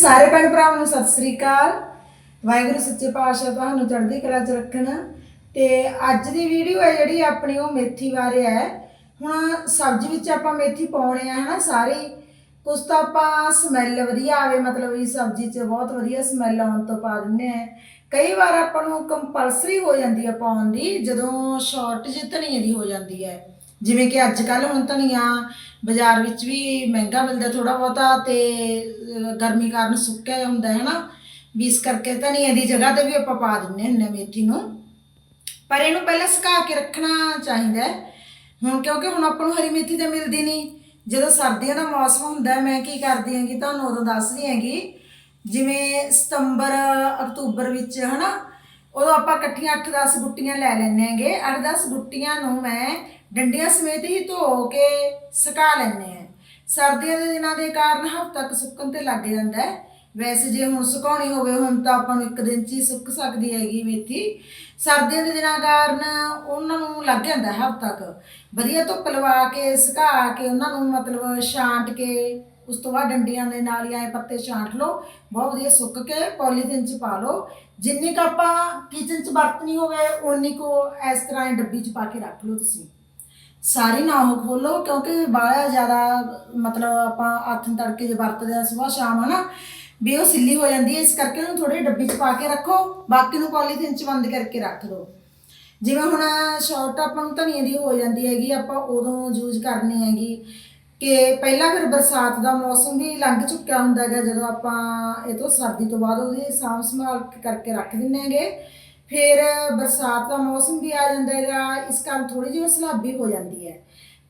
ਸਾਰੇ ਭੈਣ ਭਰਾਵਾਂ ਨੂੰ ਸਤਿ ਸ੍ਰੀ ਅਕਾਲ। ਵਾਹਿਗੁਰੂ ਸੱਚੇ ਪਾਤਸ਼ਾਹ ਤੁਹਾਨੂੰ ਚੜ੍ਹਦੀ ਕਲਾ 'ਚ ਰੱਖਣ। ਤੇ ਅੱਜ ਦੀ ਵੀਡੀਓ ਹੈ ਜਿਹੜੀ ਆਪਣੀ ਉਹ ਮੇਥੀ ਬਾਰੇ ਹੈ। ਹੁਣ ਸਬਜ਼ੀ ਵਿੱਚ ਆਪਾਂ ਮੇਥੀ ਪਾਉਣੇ ਆ, ਹਨਾ ਸਾਰੀ। ਕੁਛ ਤਾਂ ਆਪਾਂ ਸਮੈਲ ਵਧੀਆ ਆਵੇ, ਮਤਲਬ ਇਹ ਸਬਜ਼ੀ 'ਚ ਬਹੁਤ ਵਧੀਆ ਸਮੈਲ ਆਉਣ ਤੋਂ ਪਾ ਦਿੰਦੇ ਆ। ਕਈ ਵਾਰ ਆਪਾਂ ਨੂੰ ਕੰਪਲਸਰੀ ਹੋ ਜਾਂਦੀ ਹੈ ਪਾਉਣ ਦੀ, ਜਦੋਂ ਸ਼ਾਰਟੇਜ ਧਨੀਏ ਦੀ ਹੋ ਜਾਂਦੀ ਹੈ। ਜਿਵੇਂ ਕਿ ਅੱਜ ਕੱਲ ਹੁਣ ਧਨੀਆ ਬਾਜ਼ਾਰ ਵਿੱਚ ਵੀ ਮਹਿੰਗਾ ਮਿਲਦਾ ਥੋੜਾ ਬਹੁਤਾ ਤੇ ਅਹ, ਗਰਮੀ ਕਾਰਨ ਸੁੱਕਿਆ ਹੁੰਦਾ ਹੈ ਨਾ? ਵੀ ਇਸ ਕਰਕੇ ਧਨੀਏ ਦੀ ਜਗ੍ਹਾ ਤੇ ਵੀ ਆਪਾਂ ਪਾ ਦਿੰਨੇ ਹੁੰਦੇ ਹਾਂ ਮੇਥੀ ਨੂੰ। ਪਰ ਇਹਨੂੰ ਪਹਿਲਾਂ ਸੁਕਾ ਕੇ ਰੱਖਣਾ ਚਾਹੀਦਾ ਹੈ। ਹੁਣ ਕਿਉਂਕਿ ਹੁਣ ਆਪਾਂ ਨੂੰ ਹਰੀ ਮੇਥੀ ਤਾਂ ਮਿਲਦੀ ਨਹੀਂ। ਜਦੋਂ ਸਰਦੀਆਂ ਦਾ ਮੌਸਮ ਹੁੰਦਾ ਹੈ, ਮੈਂ ਕੀ ਕਰਦੀ ਹਾਂਗੀ ਤੁਹਾਨੂੰ ਉਦੋਂ ਦੱਸਦੀ ਹੈਗੀ ਜਿਵੇਂ ਸਤੰਬਰ ਅਕਤੂਬਰ ਵਿੱਚ ਹਨਾ ਉਦੋਂ ਆਪਾਂ ਇਕੱਠੀਆਂ 8-10 ਗੁੱਟੀਆਂ ਲੈ ਲੈਂਦੇ ਹੈਗੇ। 8-10 ਗੁੱਟੀਆਂ ਨੂੰ ਮੈਂ ਡੰਡੀਆਂ ਸਮੇਤ ਹੀ ਧੋ ਕੇ ਸੁਕਾ ਲੈਂਦੇ ਆ ਸਰਦੀਆਂ ਦੇ ਦਿਨਾਂ ਦੇ ਕਾਰਨ ਹਫ਼ਤਾ ਤੱਕ ਸੁੱਕਣ ਤੇ ਲੱਗ ਜਾਂਦਾ ਹੈ। ਵੈਸੇ ਜੇ ਹੁਣ ਸੁਕਾਉਣੀ ਹੋਵੇ, ਹੁਣ ਤਾਂ ਆਪਾਂ ਨੂੰ ਇੱਕ ਦਿਨ 'ਚ ਹੀ ਸੁੱਕ ਸਕਦੀ ਹੈਗੀ ਮੇਥੀ। ਸਰਦੀਆਂ ਦੇ ਦਿਨਾਂ ਕਾਰਨ ਉਹਨਾਂ ਨੂੰ ਲੱਗ ਜਾਂਦਾ ਹਫ਼ਤਾ ਤੱਕ ਵਧੀਆ ਧੁੱਪ ਲਵਾ ਕੇ, ਸੁਕਾ ਕੇ, ਉਹਨਾਂ ਨੂੰ ਮਤਲਬ ਛਾਂਟ ਕੇ, ਉਸ ਤੋਂ ਬਾਅਦ ਡੰਡੀਆਂ ਦੇ ਨਾਲ ਹੀ ਆਏ ਪੱਤੇ ਛਾਂਟ ਲਓ। ਬਹੁਤ ਵਧੀਆ ਸੁੱਕ ਕੇ ਪੋਲੀਥੀਨ 'ਚ ਪਾ ਲਓ। ਜਿੰਨੀ ਕੁ ਆਪਾਂ ਕਿਚਨ 'ਚ ਵਰਤਣੀ ਹੋਵੇ ਉਨੀ ਕੋ ਇਸ ਤਰ੍ਹਾਂ ਹੀ ਡੱਬੀ 'ਚ ਪਾ ਕੇ ਰੱਖ ਲਓ ਤੁਸੀਂ। ਸਾਰੀ ਨਾ ਉਹ ਖੋਲੋ, ਕਿਉਂਕਿ ਬਾਹਲਾ ਜ਼ਿਆਦਾ, ਮਤਲਬ ਆਪਾਂ ਹੱਥ ਤੜਕੇ ਜੇ ਵਰਤਦੇ ਆ ਸਵੇਰ ਸ਼ਾਮ, ਹਨਾ, ਵੀ ਉਹ ਸਿੱਲੀ ਹੋ ਜਾਂਦੀ ਹੈ, ਇਸ ਕਰਕੇ ਉਹਨੂੰ ਥੋੜੀ ਡੱਬੀ 'ਚ ਪਾ ਕੇ ਰੱਖੋ, ਬਾਕੀ ਨੂੰ ਪੋਲੀਥੀਨ 'ਚ ਬੰਦ ਕਰਕੇ ਰੱਖ ਦਿਓ ਜਿਵੇਂ ਹੁਣ ਸ਼ਾਰਟ ਆਪਾਂ ਨੂੰ ਧਨੀਏ ਦੀ ਹੋ ਜਾਂਦੀ ਹੈਗੀ, ਆਪਾਂ ਉਦੋਂ ਯੂਜ਼ ਕਰਨੀ ਹੈਗੀ ਕਿ ਪਹਿਲਾਂ ਫਿਰ ਬਰਸਾਤ ਦਾ ਮੌਸਮ ਵੀ ਲੰਘ ਚੁੱਕਿਆ ਹੁੰਦਾ ਹੈਗਾ, ਜਦੋਂ ਆਪਾਂ ਇਹ ਤੋਂ ਸਰਦੀ ਤੋਂ ਬਾਅਦ ਉਹਦੀ ਸਾਂਭ ਸੰਭਾਲ ਕਰਕੇ ਰੱਖ ਦਿੰਨੇ ਹੈਗੇ। ਫਿਰ ਬਰਸਾਤ ਦਾ ਮੌਸਮ ਵੀ ਆ ਜਾਂਦਾ ਹੈਗਾ, ਇਸ ਕਾਰਨ ਥੋੜੀ ਜਿਹੀ ਉਹ ਸਲਾਬੀ ਹੋ ਜਾਂਦੀ ਹੈ।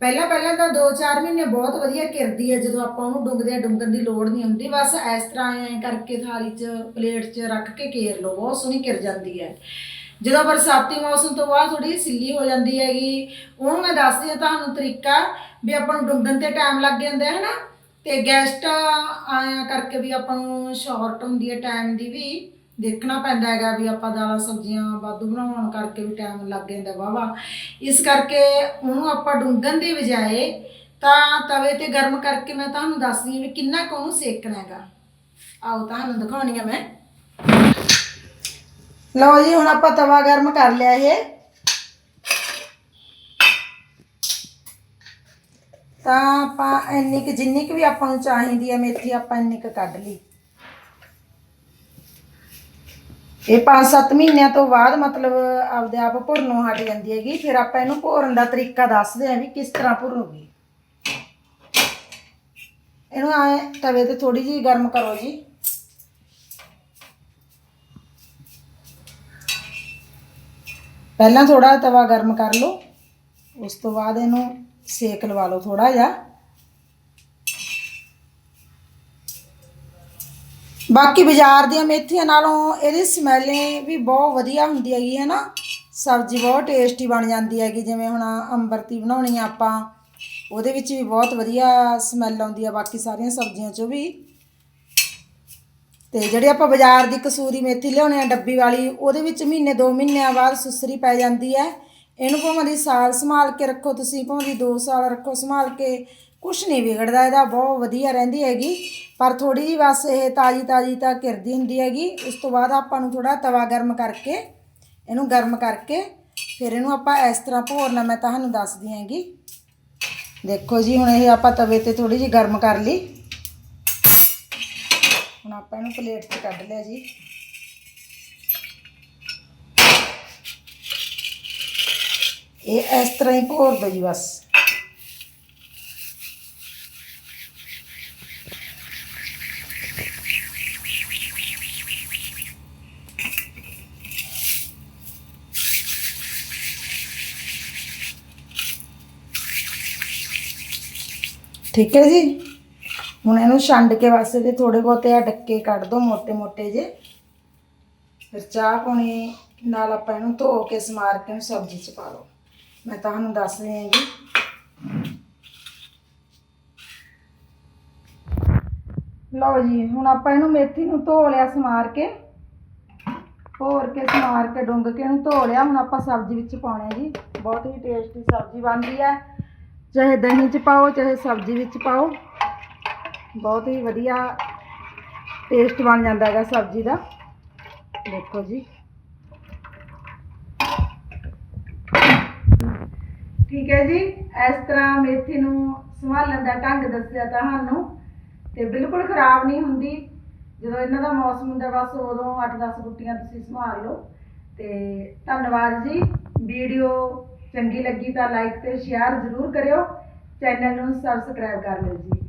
ਪਹਿਲਾਂ ਪਹਿਲਾਂ ਤਾਂ 2-4 ਮਹੀਨੇ ਬਹੁਤ ਵਧੀਆ ਕਿਰਦੀ ਹੈ, ਜਦੋਂ ਆਪਾਂ ਉਹਨੂੰ ਡੁੰਗਦੇ ਆ ਡੁੰਗਣ ਦੀ ਲੋੜ ਨਹੀਂ ਹੁੰਦੀ, ਬਸ ਇਸ ਤਰ੍ਹਾਂ ਐ ਕਰਕੇ ਥਾਲੀ 'ਚ, ਪਲੇਟ 'ਚ ਰੱਖ ਕੇ ਕੇਰ ਲਓ, ਬਹੁਤ ਸੋਹਣੀ ਕਿਰ ਜਾਂਦੀ ਹੈ। ਜਦੋਂ ਬਰਸਾਤੀ ਮੌਸਮ ਤੋਂ ਬਾਅਦ ਥੋੜੀ ਸਿੱਲੀ ਹੋ ਜਾਂਦੀ ਹੈਗੀ। ਉਹਨੂੰ ਮੈਂ ਦੱਸਦੀ ਹਾਂ ਤੁਹਾਨੂੰ ਤਰੀਕਾ, ਵੀ ਆਪਾਂ ਨੂੰ ਡੁੰਗਣ ਤੇ ਟਾਈਮ ਲੱਗ ਜਾਂਦਾ ਹੈ ਨਾ, ਤੇ ਗੈਸਟ ਆਇਆ ਕਰਕੇ ਵੀ ਆਪਾਂ ਨੂੰ ਸ਼ਾਰਟ ਹੁੰਦੀ ਹੈ ਟਾਈਮ ਦੀ ਵੀ। ਦੇਖਣਾ ਪੈਂਦਾ ਹੈਗਾ ਵੀ ਆਪਾਂ ਦਾਲਾਂ ਸਬਜ਼ੀਆਂ ਵਾਧੂ ਬਣਾਉਣ ਕਰਕੇ ਵੀ ਟਾਈਮ ਲੱਗ ਜਾਂਦਾ ਵਾਵਾ ਇਸ ਕਰਕੇ ਉਹਨੂੰ ਆਪਾਂ ਡੁੰਗਣ ਦੀ ਬਜਾਏ ਤਾਂ ਤਵੇ ਤੇ ਗਰਮ ਕਰਕੇ ਮੈਂ ਤੁਹਾਨੂੰ ਦੱਸਦੀ ਹਾਂ ਵੀ ਕਿੰਨਾ ਕੁ ਉਹਨੂੰ ਸੇਕਣਾ ਹੈਗਾ। ਆਓ ਤੁਹਾਨੂੰ ਦਿਖਾਉਣੀ ਆ ਮੈਂ। ਲਓ ਜੀ, ਹੁਣ ਆਪਾਂ ਤਵਾ ਗਰਮ ਕਰ ਲਿਆ ਇਹ। ਤਾਂ ਆਪਾਂ ਇੰਨੀ ਕੁ ਜਿੰਨੀ ਕੁ ਵੀ ਆਪਾਂ ਨੂੰ ਚਾਹੀਦੀ ਹੈ ਮੇਥੀ, ਆਪਾਂ ਇੰਨੀ ਕੁ ਕੱਢ ਲਈ। ਇਹ 5-7 ਮਹੀਨਿਆਂ ਤੋਂ ਬਾਅਦ ਮਤਲਬ ਆਪਦੇ ਆਪ ਭੁਰਨੋਂ ਹਟ ਜਾਂਦੀ ਹੈਗੀ, ਫਿਰ ਆਪਾਂ ਇਹਨੂੰ ਭੋਰਨ ਦਾ ਤਰੀਕਾ ਦੱਸਦੇ ਹਾਂ ਵੀ ਕਿਸ ਤਰ੍ਹਾਂ ਭੁਰੂਗੀ ਇਹਨੂੰ ਐ ਤਵੇ ਤੇ ਥੋੜੀ ਜਿਹੀ ਗਰਮ ਕਰੋ ਜੀ। ਪਹਿਲਾਂ ਥੋੜਾ ਤਵਾ ਗਰਮ ਕਰ ਲਓ, ਉਸ ਤੋਂ ਬਾਅਦ ਇਹਨੂੰ ਸੇਕ ਲਵਾ ਲਓ ਥੋੜਾ ਜਿਹਾ। ਬਾਕੀ ਬਾਜ਼ਾਰ ਦੀਆਂ ਮੇਥੀਆਂ ਨਾਲੋਂ ਇਹਦੀ ਸਮੈਲ ਵੀ ਬਹੁਤ ਵਧੀਆ ਹੁੰਦੀ ਹੈਗੀ ਹੈ ਨਾ। ਸਬਜ਼ੀ ਬਹੁਤ ਟੇਸਟੀ ਬਣ ਜਾਂਦੀ ਹੈਗੀ, ਜਿਵੇਂ ਹੁਣ ਅੰਬਰਤੀ ਬਣਾਉਣੀ ਆ ਆਪਾਂ, ਉਹਦੇ ਵਿੱਚ ਵੀ ਬਹੁਤ ਵਧੀਆ ਸਮੈਲ ਆਉਂਦੀ ਆ ਬਾਕੀ ਸਾਰੀਆਂ ਸਬਜ਼ੀਆਂ 'ਚੋਂ ਵੀ। ਤੇ ਜਿਹੜੇ ਆਪਾਂ ਬਾਜ਼ਾਰ ਦੀ ਕਸੂਰੀ ਮੇਥੀ ਲਿਆਉਣੇ ਆ ਡੱਬੀ ਵਾਲੀ, ਉਹਦੇ ਵਿੱਚ ਮਹੀਨੇ 2 ਮਹੀਨਿਆਂ ਬਾਅਦ ਸੁਸਰੀ ਪੈ ਜਾਂਦੀ ਹੈ। ਇਹਨੂੰ ਭਾਵੇਂ ਦੀ ਸਾਲ ਸੰਭਾਲ ਕੇ ਰੱਖੋ, ਤੁਸੀਂ ਭਾਵੇਂ ਦੀ 2 ਸਾਲ ਰੱਖੋ ਸੰਭਾਲ ਕੇ ਕੁਛ ਨਹੀਂ ਵਿਗੜਦਾ, ਇਹਦਾ ਬਹੁਤ ਵਧੀਆ ਰਹਿੰਦੀ ਹੈਗੀ। ਪਰ ਥੋੜੀ ਜਿਹੀ ਬਸ ਇਹ ਤਾਜੀ ਤਾਜੀ ਤਾਂ ਘਿਰਦੀ ਹੁੰਦੀ ਹੈਗੀ। ਉਸ ਤੋਂ ਬਾਅਦ ਆਪਾਂ ਨੂੰ ਥੋੜਾ ਤਵਾ ਗਰਮ ਕਰਕੇ, ਇਹਨੂੰ ਗਰਮ ਕਰਕੇ ਫਿਰ ਇਹਨੂੰ ਆਪਾਂ ਇਸ ਤਰ੍ਹਾਂ ਭੋਰਨਾ ਮੈਂ ਤੁਹਾਨੂੰ ਦੱਸਦੀ ਹੈਗੀ। ਦੇਖੋ ਜੀ, ਹੁਣ ਇਹ ਆਪਾਂ ਤਵੇ ਤੇ ਥੋੜੀ ਜਿਹੀ ਗਰਮ ਕਰ ਲਈ। ਹੁਣ ਆਪਾਂ ਇਹਨੂੰ ਪਲੇਟ 'ਚ ਕੱਢ ਲਿਆ ਜੀ। ਇਹ ਇਸ ਤਰ੍ਹਾਂ ਹੀ ਭੋਰ ਦੋ ਜੀ ਬਸ। ਠੀਕ ਹੈ ਜੀ? ਹੁਣ ਇਹਨੂੰ ਛੰਡ ਕੇ ਬਸ ਇਹਦੇ ਥੋੜੇ ਬਹੁਤੇ ਆ ਡੱਕੇ ਕੱਢ ਦੋ, ਮੋਟੇ ਮੋਟੇ ਜੇ। ਫਿਰ ਚਾਹ ਪਾਣੀ ਨਾਲ ਆਪਾਂ ਇਹਨੂੰ ਧੋ ਕੇ ਸਮਾਰ ਕੇ ਨੂੰ ਸਬਜ਼ੀ ਚ ਪਾ ਲਓ। ਮੈਂ ਤੁਹਾਨੂੰ ਦੱਸ ਰਹੀ ਹਾਂ ਜੀ। ਲਓ ਜੀ, ਹੁਣ ਆਪਾਂ ਇਹਨੂੰ ਮੇਥੀ ਨੂੰ ਧੋ ਲਿਆ ਸਮਾਰ ਕੇ। ਹੋਰ ਕੇ ਸਮਾਰ ਕੇ ਡੁੰਗ ਕੇ ਇਹਨੂੰ ਧੋ ਲਿਆ, ਹੁਣ ਆਪਾਂ ਸਬਜ਼ੀ ਵਿੱਚ ਪਾਉਣਾ ਜੀ। ਬਹੁਤ ਹੀ ਟੇਸਟੀ ਸਬਜ਼ੀ ਬਣਦੀ ਹੈ। ਚਾਹੇ ਦਹੀਂ ਚ ਪਾਓ, ਚਾਹੇ ਸਬਜ਼ੀ ਵਿੱਚ ਪਾਓ। ਬਹੁਤ ਹੀ ਵਧੀਆ ਟੇਸਟ ਬਣ ਜਾਂਦਾ ਹੈਗਾ ਸਬਜ਼ੀ ਦਾ। ਦੇਖੋ ਜੀ। ਠੀਕ ਹੈ ਜੀ, ਇਸ ਤਰ੍ਹਾਂ ਮੇਥੀ ਨੂੰ ਸੰਭਾਲਣ ਦਾ ਢੰਗ ਦੱਸਿਆ ਤੁਹਾਨੂੰ ਤੇ ਬਿਲਕੁਲ ਖਰਾਬ ਨਹੀਂ ਹੁੰਦੀ। ਜਦੋਂ ਇਹਨਾਂ ਦਾ ਮੌਸਮ ਹੁੰਦਾ ਬਸ ਉਦੋਂ 8-10 ਗੁੱਟੀਆਂ ਤੁਸੀਂ ਸੰਭਾਲ ਲਓ। ਤੇ ਧੰਨਵਾਦ ਜੀ, ਵੀਡੀਓ ਚੰਗੀ ਲੱਗੀ ਤਾਂ ਲਾਈਕ ਤੇ ਸ਼ੇਅਰ ਜ਼ਰੂਰ ਕਰਿਓ। ਚੈਨਲ ਨੂੰ ਸਬਸਕ੍ਰਾਈਬ ਕਰ ਲਿਓ ਜੀ।